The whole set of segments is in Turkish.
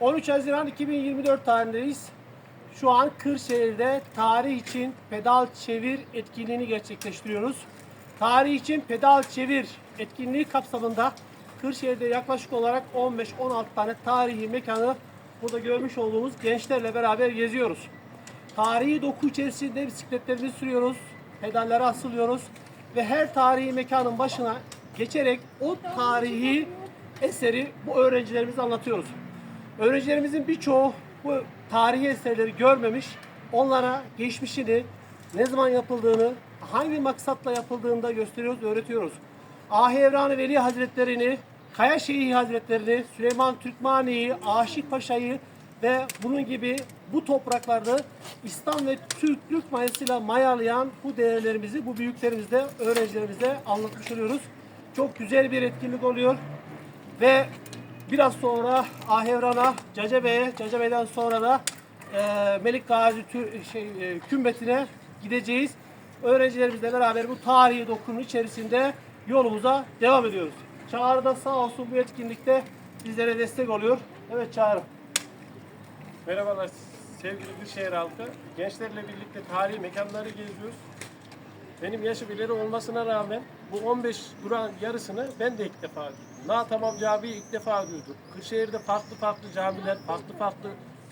13 Haziran 2024 tarihindeyiz. Şu an Kırşehir'de tarih için pedal çevir etkinliğini gerçekleştiriyoruz. Tarih için pedal çevir etkinliği kapsamında Kırşehir'de yaklaşık olarak 15-16 tane tarihi mekanı burada görmüş olduğumuz gençlerle beraber geziyoruz. Tarihi doku içerisinde bisikletlerimizi sürüyoruz, pedallere asılıyoruz ve her tarihi mekanın başına geçerek o tarihi eseri bu öğrencilerimize anlatıyoruz. Öğrencilerimizin birçoğu bu tarihi eserleri görmemiş. Onlara geçmişini, ne zaman yapıldığını, hangi maksatla yapıldığını da gösteriyoruz, öğretiyoruz. Ahi Evran-ı Veli Hazretlerini, Kaya Şeyhi Hazretlerini, Süleyman Türkmani'yi, Aşık Paşa'yı ve bunun gibi bu topraklarda İslam ve Türklük mayasıyla mayalayan bu değerlerimizi, bu büyüklerimizle, öğrencilerimize anlatmış oluyoruz. Çok güzel bir etkinlik oluyor. Ve biraz sonra Ahevran'a, Cacabe'ye, Cacabe'den sonra da e, Melik Gazi Tür- şey, e, kümbetine gideceğiz. Öğrencilerimizle beraber bu tarihi dokunun içerisinde yolumuza devam ediyoruz. Çağrı da sağ olsun bu etkinlikte bizlere destek oluyor. Evet Çağrı. Merhabalar sevgili Kırşehir halkı. Gençlerle birlikte tarihi mekanları geziyoruz. Benim yaşım ileri olmasına rağmen bu 15 duran yarısını ben de ilk defa duydum. Na tamam camiyi ilk defa duydum. Kırşehir'de farklı farklı camiler, farklı farklı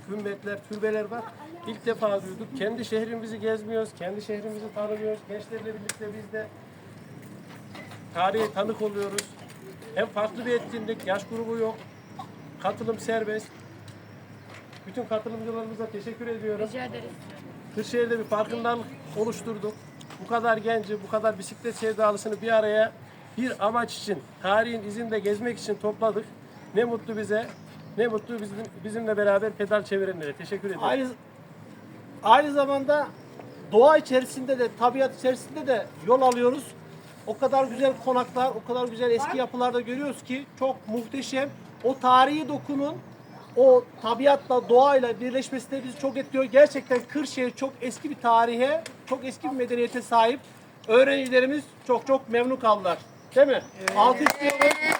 kümbetler, türbeler var. İlk defa duyduk. Kendi şehrimizi gezmiyoruz, kendi şehrimizi tanımıyoruz. Gençlerle birlikte biz de tarihe tanık oluyoruz. Hem farklı bir etkinlik, yaş grubu yok. Katılım serbest. Bütün katılımcılarımıza teşekkür ediyorum. Rica ederiz. Kırşehir'de bir farkındalık oluşturduk. Bu kadar genci, bu kadar bisiklet sevdalısını bir araya bir amaç için, tarihin izinde gezmek için topladık. Ne mutlu bize, ne mutlu bizim, bizimle beraber pedal çevirenlere. Teşekkür ederim. Aynı, aynı zamanda doğa içerisinde de, tabiat içerisinde de yol alıyoruz. O kadar güzel konaklar, o kadar güzel eski yapılarda görüyoruz ki çok muhteşem. O tarihi dokunun o tabiatla, doğayla birleşmesi de bizi çok etkiliyor. Gerçekten Kırşehir çok eski bir tarihe, çok eski bir medeniyete sahip. Öğrencilerimiz çok çok memnun kaldılar. Değil mi? Alkışlıyoruz.